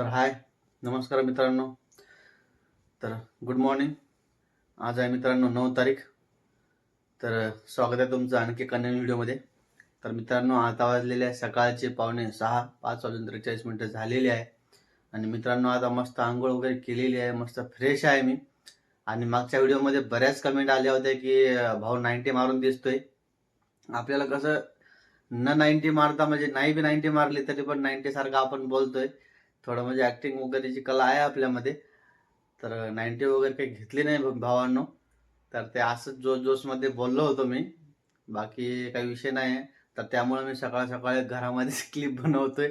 तर हाय नमस्कार मित्रांनो. तर गुड मॉर्निंग आज आहे मित्रांनो नऊ तारीख. तर स्वागत आहे तुमचं आणखी एका नवीन व्हिडिओमध्ये. तर मित्रांनो आता वाजलेले आहे सकाळचे पावणे सहा पाच वाजून त्रेचाळीस मिनटं झालेली आहे. आणि मित्रांनो आता मस्त आंघोळ वगैरे केलेली आहे मस्त फ्रेश आहे मी. आणि मागच्या व्हिडिओमध्ये बऱ्याच कमेंट आल्या होत्या की भाऊ नाईन्टी मारून दिसतोय. आपल्याला कसं न नाईन्टी मारता म्हणजे नाही बी नाईन्टी मारली तरी पण नाईन्टी सारखं आपण बोलतोय. थोडं म्हणजे ऍक्टिंग वगैरेची कला आहे आपल्यामध्ये तर नाईन्टी वगैरे काही घेतली नाही भावांनो. तर ते असंच जोश जोशमध्ये बोललो होतो मी. बाकी काही विषय नाही. आहे तर त्यामुळे मी सकाळ सकाळी घरामध्येच क्लिप बनवतोय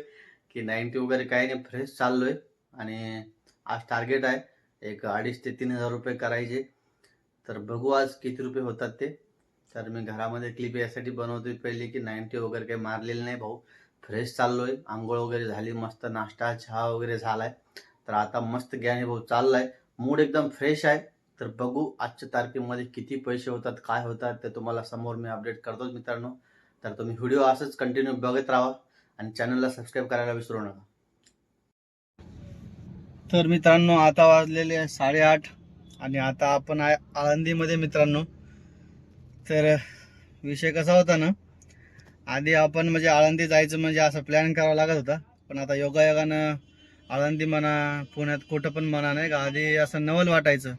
की नाईन्टी वगैरे काही नाही फ्रेश चाललोय. आणि आज टार्गेट आहे एक अडीच ते तीन हजार रुपये करायचे. तर बघू आज किती रुपये होतात ते. तर मी घरामध्ये क्लिप यासाठी बनवतोय पहिली की नाईन्टी वगैरे काही मारलेली नाही भाऊ. फ्रेश चाललोय. आंघोळ वगैरे झाली मस्त नाश्ता चहा वगैरे झालाय. तर आता मस्त ज्ञानी भाऊ चाललाय. मूड एकदम फ्रेश आहे. तर बघू आजच्या तारखेमध्ये किती पैसे होतात काय होतात ते तुम्हाला समोर मी अपडेट करतोच मित्रांनो. तर तुम्ही व्हिडिओ असंच कंटिन्यू बघत राहा आणि चॅनलला सबस्क्राईब करायला विसरू नका. तर मित्रांनो आता वाजलेले आहे साडेआठ आणि आता आपण आहे आळंदीमध्ये मित्रांनो. तर विषय कसा होता ना आधी आपण म्हणजे आळंदी जायचं म्हणजे असं प्लॅन करावा लागत होता. पण आता योगायोगानं आळंदी म्हणा पुण्यात कुठं पण म्हणा नाही का? आधी असं नवल वाटायचं.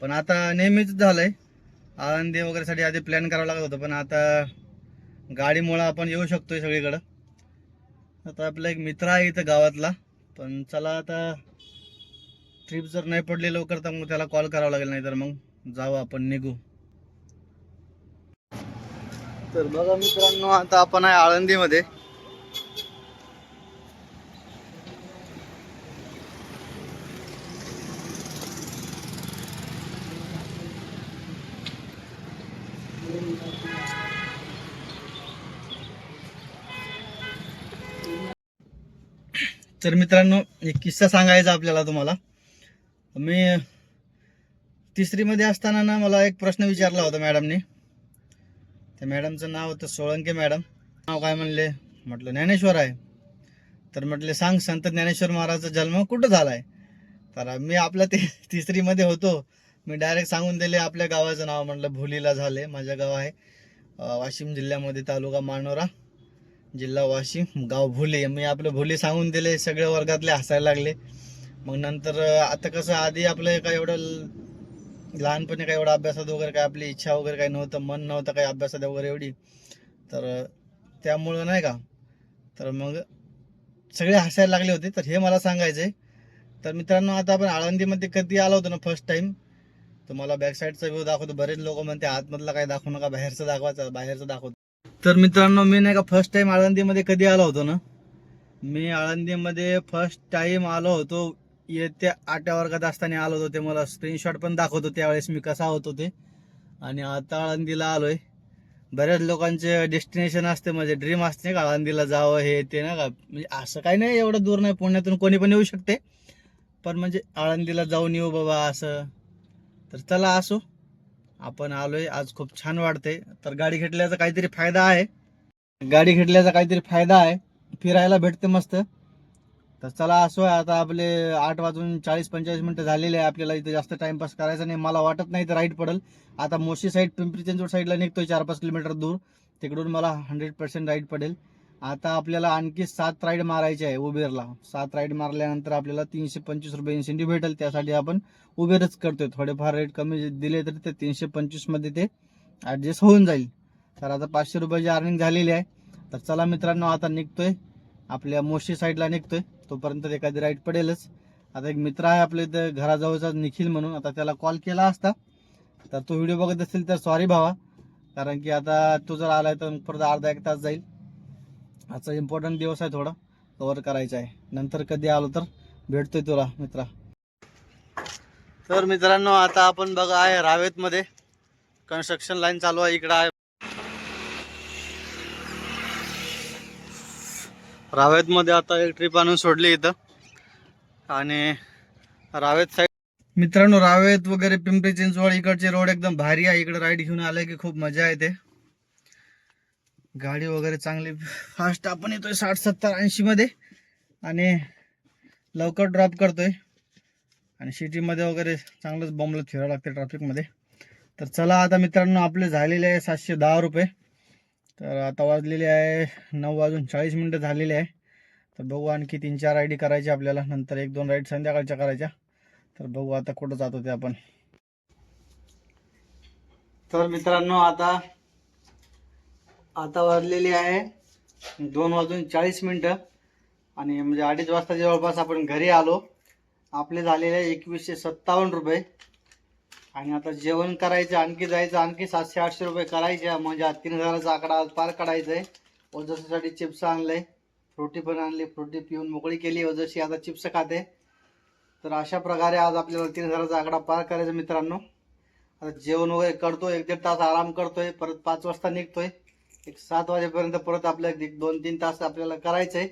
पण आता नेहमीच झालंय. आळंदी वगैरेसाठी आधी प्लॅन करावं लागत होतं. पण आता गाडीमुळं आपण येऊ शकतोय सगळीकडं. आता आपला एक मित्र आहे इथं गावातला. पण चला आता ट्रिप जर नाही पडली लवकर तर मग त्याला कॉल करावा लागेल नाही तर मग जाऊ आपण निघू. तर बघा मित्रांनो आता आपण आहे आळंदीमध्ये. तर मित्रांनो एक किस्सा सांगायचा आपल्याला तुम्हाला. मी तिसरीमध्ये असताना ना मला एक प्रश्न विचारला होता मॅडमने. त्या मॅडमचं नाव होतं सोळंके मॅडम. नाव काय म्हणले? म्हटलं ज्ञानेश्वर आहे. तर म्हटले सांग संत ज्ञानेश्वर महाराजचा जन्म कुठं झाला आहे तर मी आपल्या ते तिसरीमध्ये होतो. मी डायरेक्ट सांगून दिले आपल्या गावाचं नाव. म्हटलं भोलीला झाले. माझं गाव आहे वाशिम जिल्ह्यामध्ये तालुका मानोरा जिल्हा वाशिम गाव भोले. मी आपलं भोले सांगून दिले. सगळ्या वर्गातले हसायला लागले. मग नंतर आता कसं आधी आपलं काय एवढं लहानपणी काही एवढा अभ्यासात वगैरे काय आपली इच्छा वगैरे काही नव्हतं मन नव्हतं काही अभ्यासात वगैरे एवढी. तर त्यामुळं नाही का? तर मग सगळे हसायला लागले होते. तर हे मला सांगायचं आहे तर मित्रांनो आता आपण आळंदीमध्ये कधी आलो होतो ना फर्स्ट टाईम तुम्हाला बॅक साईडचा व्ह्यू दाखवतो. बरेच लोक म्हणते आतमधला काही दाखवू नका बाहेरचं दाखवायचं बाहेरचं दाखवतो तर मित्रांनो मी नाही का फर्स्ट टाइम आळंदीमध्ये कधी आलो होतो ना? मी आळंदीमध्ये फर्स्ट टाइम आलो होतो येत्या आठव्या वर्गात असताना आलो होतो ते मला स्क्रीनशॉट पण दाखवतो त्यावेळेस मी कसा होतो ते आणि आता आळंदीला आलोय. बऱ्याच लोकांचे डेस्टिनेशन असते म्हणजे ड्रीम असते का आळंदीला जावं हे ते ना का. म्हणजे असं काही नाही एवढं दूर नाही पुण्यातून कोणी पण येऊ शकते. पण म्हणजे आळंदीला जाऊन येऊ बाबा असं. तर चला असो. आपण आलोय आज खूप छान वाटते तर गाडी घेतल्याचा काहीतरी फायदा आहे. गाडी घेतल्याचा काहीतरी फायदा आहे. फिरायला भेटते मस्त. तर चला असो आता आपले आठ वाजून चाळीस पंचेचाळीस मिनिटं झालेले आहे आपल्याला इथे जास्त टाइमपास करायचा नाही. मला वाटत नाही तर राईट पडेल. आता मोशी साईड पिंपरी चिंचवड साईडला निघतोय चार पाच किलोमीटर दूर. तिकडून मला हंड्रेड पर्सेंट राईट पडेल. आता आपल्याला आणखी सात राईड मारायचे आहे उबेरला. सात राईड मारल्यानंतर आपल्याला तीनशे पंचवीस रुपये इन्सेंटिव्ह भेटेल. त्यासाठी आपण उबेरच करतोय. थोडेफार रेट कमी दिले तरी ते तीनशे पंचवीसमध्ये ते ॲडजस्ट होऊन जाईल. तर आता पाचशे रुपयाची अर्निंग झालेली आहे. तर चला मित्रांनो आता निघतोय. आपल्या मोशी साईडला निघतोय. तोपर्यंत एखादी राईड पडेलच. आता एक मित्र आहे आपल्या इथं घराजवळचा निखिल म्हणून. आता त्याला कॉल केला असता. तर तो व्हिडिओ बघत असेल तर सॉरी भावा. कारण की आता तो जर आलाय तर परत अर्धा एक तास जाईल. आजचा इम्पॉर्टंट दिवस आहे थोडा. कव्हर करायचा आहे. नंतर कधी आलो तर भेटतोय तुला मित्रा. तर मित्रांनो आता आपण बघा आहे रावेतमध्ये. कन्स्ट्रक्शन लाईन चालू आहे. इकडं आहे. रावेत मध्ये आता एक ट्रिप आणून सोडली इथं. आणि रावेत साईड मित्रांनो रावेत वगैरे पिंपरी चिंचवड इकडचे रोड एकदम भारी आहे. इकडे राईड घेऊन आले की खूप मजा येते. गाडी वगैरे चांगली फास्ट आपण येतोय साठ सत्तर ऐंशी मध्ये. आणि लवकर ड्रॉप करतोय. आणि सिटीमध्ये वगैरे चांगलंच बॉम्बला फिरावं लागते ट्रॅफिकमध्ये तर चला आता मित्रांनो आपले झालेले आहे सातशे दहा रुपये. तर आता वाजलेले आहे नऊ वाजून चाळीस मिनटं झालेले आहे. तर बघू आणखी तीन चार राईडी करायची आपल्याला नंतर एक दोन राईड संध्याकाळच्या करायच्या. तर बघू आता कुठं जातो ते आपण. तर मित्रांनो आता आता वाजलेली आहे दोन वाजून चाळीस मिनटं. आणि म्हणजे अडीच वाजता जवळपास आपण घरी आलो. आपले झालेले आहे एकवीसशे सत्तावन्न रुपये. आणि आता जेवण करायचं आणखी जायचं आणखी सातशे आठशे रुपये करायचे. म्हणजे आज तीन हजाराचा आकडा आज पार काढायचा आहे ओजशीसाठी चिप्स आणले फ्रुटी पण आणली. फ्रुटी पिऊन मोकळी केली. ओजशी आता चिप्स खाते. तर अशा प्रकारे आज आपल्याला तीन हजाराचा आकडा पार करायचा मित्रांनो. आता जेवण वगैरे करतो एक दीड तास आराम करतोय. परत पाच वाजता निघतोय. एक सात वाजेपर्यंत परत आपल्या दोन तीन तास आपल्याला करायचं आहे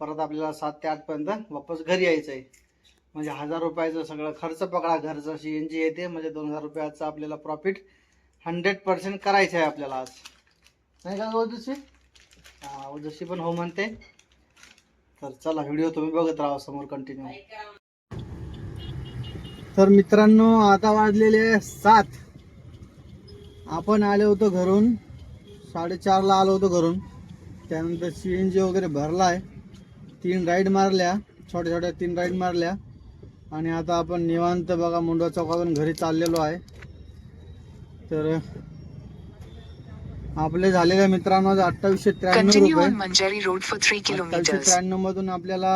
परत आपल्याला सात ते आठपर्यंत वापस घरी यायचं आहे म्हणजे हजार रुपयाचं सगळं खर्च पकडा घरचं सी एन जी येते म्हणजे दोन हजार रुपयाचं आपल्याला प्रॉफिट हंड्रेड पर्सेंट करायचं आहे आपल्याला आज. नाही का ओजशी हा ओजशी पण हो म्हणते. तर चला व्हिडिओ तुम्ही बघत राहा समोर कंटिन्यू तर मित्रांनो आता वाजलेले सात. आपण आलो होतो घरून. साडेचारला आलो होतो घरून. त्यानंतर सी एन जी वगैरे भरला आहे तीन राईड मारल्या. छोट्या छोट्या तीन राईड मारल्या. आणि आता आपण निवांत बघा मुंडवा चौकातून घरी चाललेलो आहे. तर आपले झालेले मित्रांनो अठ्ठावीसशे त्र्याण्णव रुपये. on Manjari Road for 3 अठ्ठावीसशे. त्र्याण्णव मधून आपल्याला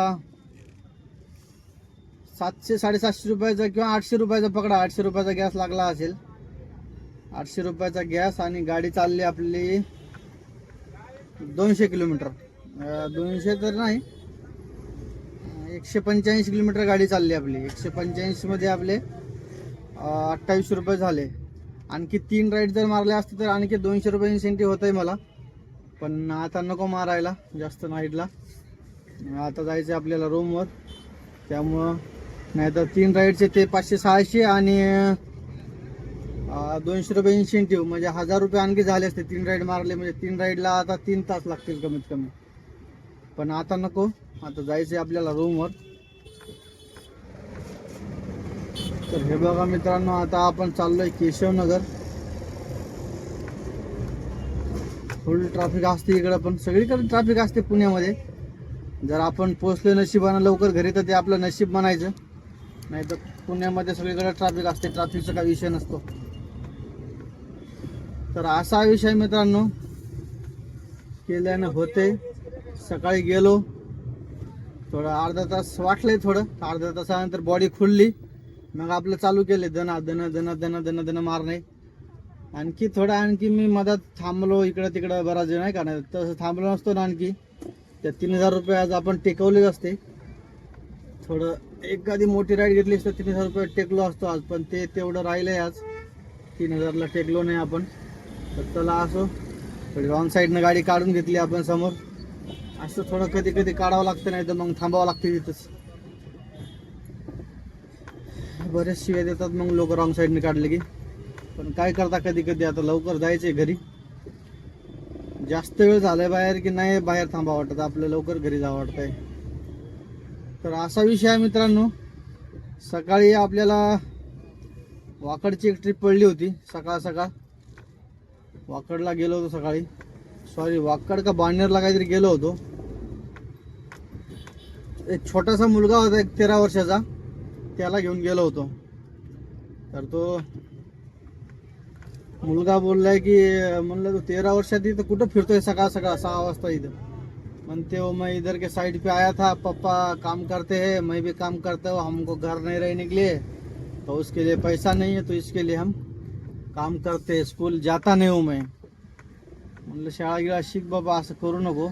सातशे साडेसातशे रुपयाचा किंवा आठशे रुपयाचा पकडा आठशे रुपयाचा गॅस लागला असेल. आठशे रुपयाचा गॅस आणि गाडी चालली आपली दोनशे किलोमीटर. दोनशे तर नाही एकशे पंच्याऐंशी किलोमीटर गाडी चालली आपली. एकशे पंच्याऐंशीमध्ये आपले अठ्ठावीसशे रुपये झाले. आणखी तीन राईड जर मारले असते तर आणखी दोनशे रुपये इन्सेंटिव्ह होत आहे मला. पण आता नको मारायला जास्त नाईटला आता जायचं आहे आपल्याला रूमवर त्यामुळं नाहीतर तीन राईडचे ते पाचशे सहाशे आणि दोनशे रुपये इन्सेंटिव्ह म्हणजे हजार रुपये आणखी झाले असते तीन राईड मारले. म्हणजे तीन राईडला आता तीन तास लागतील कमीत कमी. पण आता नको. आता जायचं आहे आपल्याला रूमवर तर हे बघा मित्रांनो आता आपण चाललोय केशवनगर. फुल ट्रॅफिक असते इकडं पण सगळीकडे ट्रॅफिक असते पुण्यामध्ये. जर आपण पोचलो नशिबानं लवकर घरी तर ते आपलं नशीब म्हणायचं. नाही तर पुण्यामध्ये सगळीकडे ट्रॅफिक असते ट्रॅफिकचा काही विषय नसतो. तर असा विषय मित्रांनो केल्यानं होते सकाळी गेलो थोडं अर्धा तास वाटलंय थोडं. अर्ध्या तासानंतर बॉडी खुलली. मग आपलं चालू केले दना दन दन दन दन दन मारणे. आणखी थोडं आणखी मी मधात थांबलो इकडं तिकडं बराच जण नाही का? नाही तसं थांबलो नसतो ना आणखी. त्या तीन हजार रुपये आज आपण टेकवलेच असते. थोडं एखादी मोठी राईड घेतली असतं तीन हजार रुपये टेकलो असतो आज पण ते तेवढं राहिलं आहे आज. तीन हजारला टेकलो नाही आपण. तर चला असो. थोडी रॉंग साईडनं गाडी काढून घेतली आपण समोर. असं थोडं कधी कधी काढावं लागतं नाही तर मग थांबावं लागतं तिथंच बरेच शिव्या देतात मग लोक रॉंग साईडने काढले की. पण काय करता कधी कधी आता लवकर जायचंय घरी. जास्त वेळ झालाय बाहेर की नाही बाहेर थांबा वाटत. आपलं लवकर घरी जावं वाटतंय. तर असा विषय आहे मित्रांनो. सकाळी आपल्याला वाकडची एक ट्रिप पडली होती सकाळ सकाळ. वाकडला गेलो होतो सकाळी. सॉरी वाकड का बाणेरला काहीतरी गेलो होतो एक छोटासा मुलगा होता एक तेरा वर्षाचा त्याला घेऊन गेलो होतो तर तो मुलगा बोललाय की म्हणलं तो तेरह वर्षात इथं कुठं फिरतोय सकाळ सकाळ? सहा वाजता इथं. म्हणते हो मैं इधर के साइड पे आया था, पापा काम करते हैं, मैं भी काम करता हूँ, हमको घर नहीं रहने के लिए तो उसके लिए पैसा नहीं है तो इसके लिए हम काम करते हैं, स्कूल जाता नहीं हूँ मैं। म्हणलं शाळा गिळा शिक बाबा असं करू नको.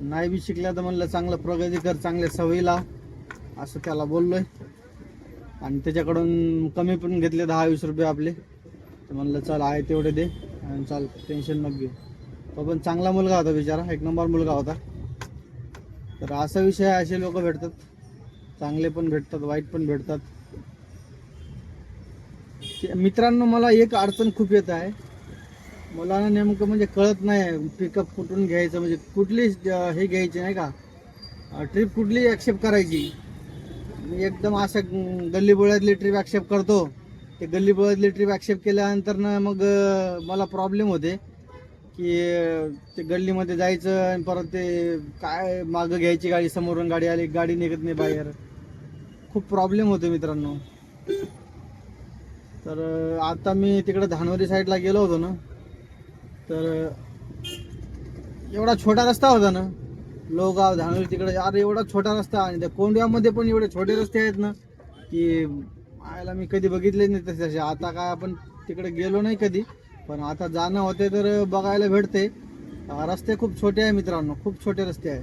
नाही बी शिकल्या तर म्हणलं चांगलं प्रगती कर चांगल्या सवयीला. असं त्याला बोललोय. आणि त्याच्याकडून कमी पण घेतले दहा वीस रुपये आपले. तर म्हणलं चल आहे तेवढे दे. आणि चाल टेन्शन नको घेऊ. तो पण चांगला मुलगा होता बिचारा एक नंबर मुलगा होता. तर असा विषय असे लोक भेटतात. चांगले पण भेटतात वाईट पण भेटतात. ते- मित्रांनो मला एक अडचण खूप येत आहे. मला ना नेमकं म्हणजे कळत नाही पिकअप कुठून घ्यायचं म्हणजे कुठली हे घ्यायची नाही का? ट्रिप कुठली ॲक्सेप्ट करायची? मी एकदम असं गल्लीबोळ्यातली ट्रिप ॲक्सेप्ट करतो. ते गल्लीबोळ्यातली ट्रिप ॲक्सेप्ट केल्यानंतर ना मग मला प्रॉब्लेम होते की ते गल्लीमध्ये जायचं आणि परत ते काय मागं घ्यायची गाडी समोरून गाडी आली गाडी निघत नाही बाहेर. खूप प्रॉब्लेम होतो मित्रांनो. तर आता मी तिकडे धानवरी साईडला गेलो होतो ना. तर एवढा छोटा रस्ता होता ना लोगाव धानोरी तिकडे अरे एवढा छोटा रस्ता आणि त्या कोंडव्यामध्ये पण एवढे छोटे रस्ते आहेत ना की आयला मी कधी बघितले नाही तसे तसे. आता काय आपण तिकडे गेलो नाही कधी पण आता जाणं होते तर बघायला भेटते रस्ते खूप छोटे आहे मित्रांनो खूप छोटे रस्ते आहे.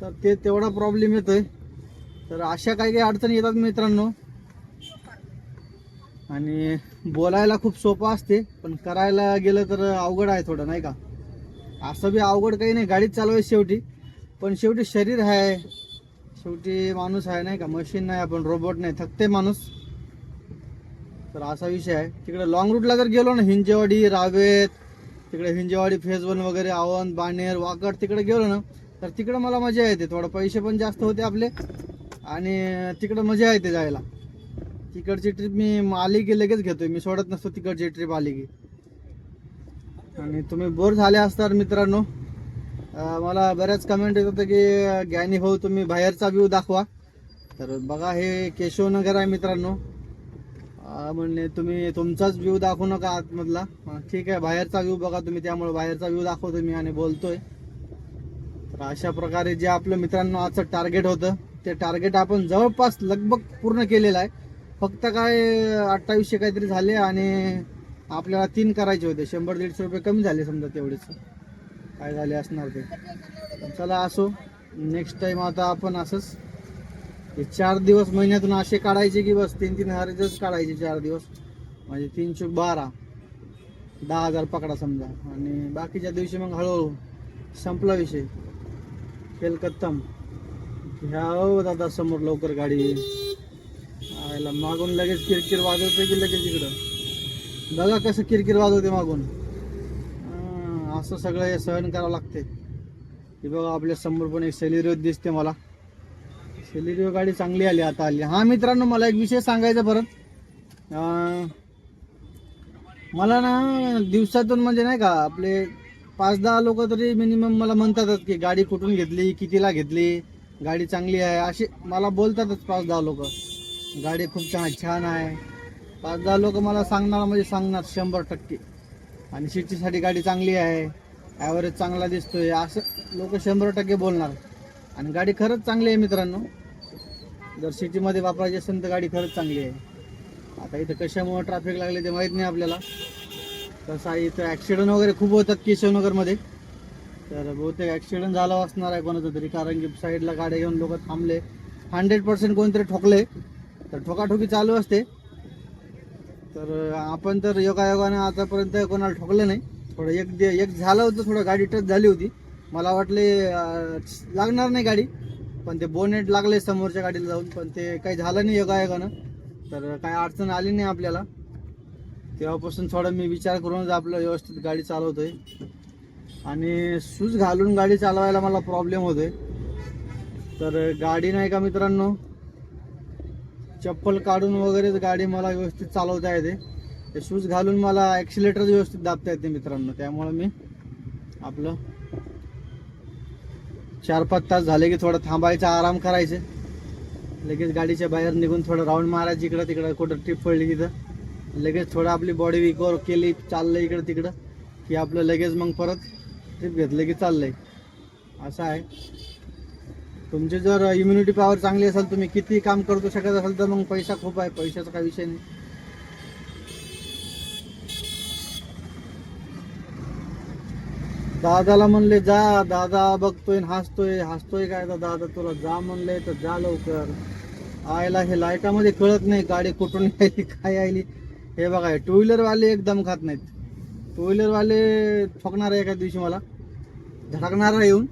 तर ते तेवढा प्रॉब्लेम येतोय. तर अशा काही काही अडचणी येतात मित्रांनो आणि बोलायला खूप सोपं असते पण करायला गेलं तर अवघड आहे थोडं नाही का? असं बी अवघड काही नाही गाडीच चालवायची शेवटी. पण शेवटी शरीर आहे शेवटी माणूस आहे नाही का? मशीन नाही आपण रोबोट नाही थकते माणूस. तर असा विषय आहे. तिकडे लॉंग रूटला जर गेलो ना हिंजेवाडी रावेत तिकडे हिंजेवाडी फेज वन वगैरे आवंत बाणेर वाकड तिकडे गेलो ना तर तिकडं मला मजा येते. थोडं पैसे पण जास्त होते आपले आणि तिकडं मजा येते जायला. तिकडची ट्रिप मी आली की लगेच घेतोय. मी सोडत नसतो तिकडची ट्रिप आली की आणि तुम्ही बोर झाले असणार मित्रांनो. मला बऱ्याच कमेंट येत होतं की ज्ञानी भाऊ तुम्ही बाहेरचा व्ह्यू दाखवा. तर बघा हे केशवनगर आहे मित्रांनो. अं, म्हणले तुम्ही तुमचाच व्ह्यू दाखवू नका आतमधला. ठीक आहे बाहेरचा व्ह्यू बघा तुम्ही त्यामुळे बाहेरचा व्ह्यू दाखवतो मी आणि बोलतोय. तर अशा प्रकारे जे आपलं मित्रांनो आजचं टार्गेट होतं ते टार्गेट आपण जवळपास लगभग पूर्ण केलेलं आहे. फक्त काय अठ्ठावीसशे काहीतरी झाले आणि आपल्याला तीन करायचे होते. शंभर दीडशे रुपये कमी झाले समजा तेवढेच. काय झाले असणार ते. पण चला असो. नेक्स्ट टाईम आता आपण असंच हे चार दिवस महिन्यातून असे काढायचे की बस तीन तीन हजारचेच काढायचे चार दिवस. म्हणजे तीनशे बारा दहा हजार पकडा समजा. आणि बाकीच्या दिवशी मग हळूहळू संपला विषय. केलकत्तम ह्या हो दादा समोर लवकर गाडी. आयला मागून लगेच किरकिर वाजवते की लगेच इकडं? बघा कसं किरकिर वाजवते मागून. असं सगळं हे सहन करावं लागते की बघा आपल्यासमोर पण एक सेलिरिओ दिसते मला. सेलिरिओ गाडी चांगली आली आता आली. हा मित्रांनो मला एक विषय सांगायचा परत. मला ना दिवसातून म्हणजे नाही का आपले पाच दहा लोक तरी मिनिमम मला म्हणतातच की गाडी कुठून घेतली कितीला घेतली गाडी चांगली आहे. असे मला बोलतातच पाच दहा लोक. गाडी खूप छान छान आहे. पाच दहा लोक मला सांगणार म्हणजे सांगणार शंभर टक्के. आणि सिटीसाठी गाडी चांगली आहे ॲव्हरेज चांगला दिसतोय असं लोक शंभर टक्के बोलणार. आणि गाडी खरंच चांगली आहे मित्रांनो. जर सिटीमध्ये वापरायची असेल तर गाडी खरंच चांगली आहे. आता इथं कशामुळं ट्रॅफिक लागले ते माहीत नाही आपल्याला. तसा इथं ॲक्सिडेंट वगैरे खूप होतात केशवनगरमध्ये तर बहुतेक ॲक्सिडंट झाला असणार आहे कोणाचं तरी कारण की साईडला गाड्या घेऊन लोक थांबले. हंड्रेड पर्सेंट कोणतरी ठोकले. तर ठोकाठोकी चालू असते. तर आपण तर योगायोगानं आतापर्यंत कोणाला ठोकलं नाही. थोडं एक दे एक झालं होतं थोडं गाडी टच झाली होती. मला वाटले लागणार नाही गाडी पण ते बोनेट लागले समोरच्या गाडीला जाऊन पण ते काही झालं नाही योगायोगानं. तर काही अडचण आली नाही आपल्याला. तेव्हापासून थोडं मी विचार करूनच आपलं व्यवस्थित गाडी चालवतोय. आणि शूज घालून गाडी चालवायला मला प्रॉब्लेम होतोय. तर गाडी नाही का मित्रांनो? चप्पल काढून वगैरेच गाडी मला व्यवस्थित चालवता येते. ते शूज घालून मला ॲक्सिलेटर व्यवस्थित दाबता येते मित्रांनो. त्यामुळं मी आपलं चार पाच तास झाले की थोडं थांबायचं आराम करायचे. लगेच गाडीच्या बाहेर निघून थोडं राऊंड मारायचं इकडं तिकडं कुठं ट्रिप पडली तिथं. लगेच थोडं आपली बॉडी रिकवर केली चाललं इकडं तिकडं की आपलं लगेच मग परत ट्रिप घेतलं की चाललंय. असं आहे. तुमची जर इम्युनिटी पॉवर चांगली असेल तुम्ही किती काम करू शकत असाल तर मग पैसा खूप आहे. पैशाचा काही विषय नाही. दादाला म्हणले जा दादा बघतोय आणि हसतोय. हसतोय काय तर दादा? तुला जा म्हणले तर जा लवकर. आयला हे लाईटामध्ये कळत नाही गाडी कुठून यायली काय यायली हे बघा टू व्हीलरवाले एकदम खात नाहीत. टू व्हीलरवाले ठोकणार आहे एका दिवशी मला. धडकणार येऊन.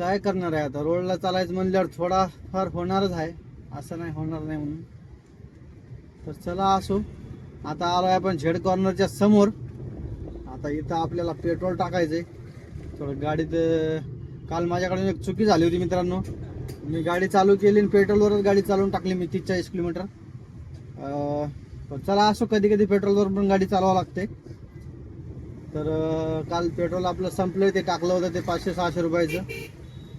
काय करणार आहे आता? रोडला चालायचं म्हणल्यावर थोडाफार होणारच आहे. असं नाही होणार नाही म्हणून. तर चला असो. आता आलो आहे आपण झेड कॉर्नरच्या समोर. आता इथं आपल्याला पेट्रोल टाकायचं आहे थोडं गाडीत काल माझ्याकडून एक चुकी झाली होती मित्रांनो. मी गाडी चालू केली आणि पेट्रोलवरच गाडी चालवून टाकली मी तीस चाळीस किलोमीटर पण चला असो कधी कधी पेट्रोलवर पण गाडी चालवावं लागते. तर काल पेट्रोल आपलं संपलं ते टाकलं होतं ते पाचशे सहाशे रुपयाचं.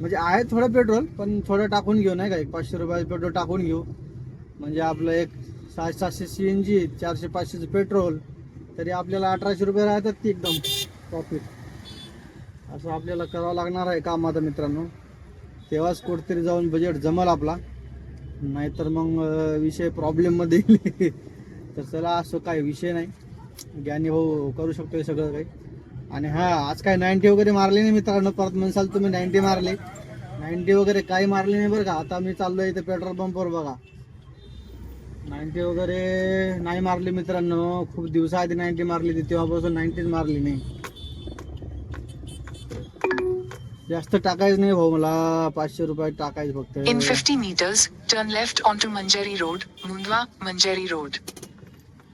म्हणजे आहे थोडं पेट्रोल पण थोडं टाकून घेऊ नाही का? एक पाचशे रुपयाचं पेट्रोल टाकून घेऊ. म्हणजे आपलं एक सहाशे सातशे सी एन जी चारशे पाचशेचं पेट्रोल तरी आपल्याला अठराशे रुपये राहतात ती एकदम प्रॉफिट असं आपल्याला करावं लागणार आहे काम आता मित्रांनो. तेव्हाच कुठेतरी जाऊन बजेट जमल आपला. नाहीतर मग विषय प्रॉब्लेममध्ये येईल. तर चला असं काही विषय नाही. ज्ञानी भाऊ करू शकतो हे सगळं काही. आणि हा आज काय नाईन्टी वगैरे मारले नाही मित्रांनो. परत म्हणसाल तुम्ही नाईन्टी मारले. नाईन्टी वगैरे काही मारले नाही बरं का. आता मी चाललोय इथे पेट्रोल पंपवर बघा. नाईन्टी वगैरे नाही मारली मित्रांनो. खूप दिवसाआधी नाईन्टी मारली ती तेव्हापासून नाईन्टीच मारली नाही. जास्त टाकायचं नाही भाऊ मला. पाचशे रुपये टाकायचं In फक्त 50 meters, turn left onto Manjari road Mundhwa Manjari road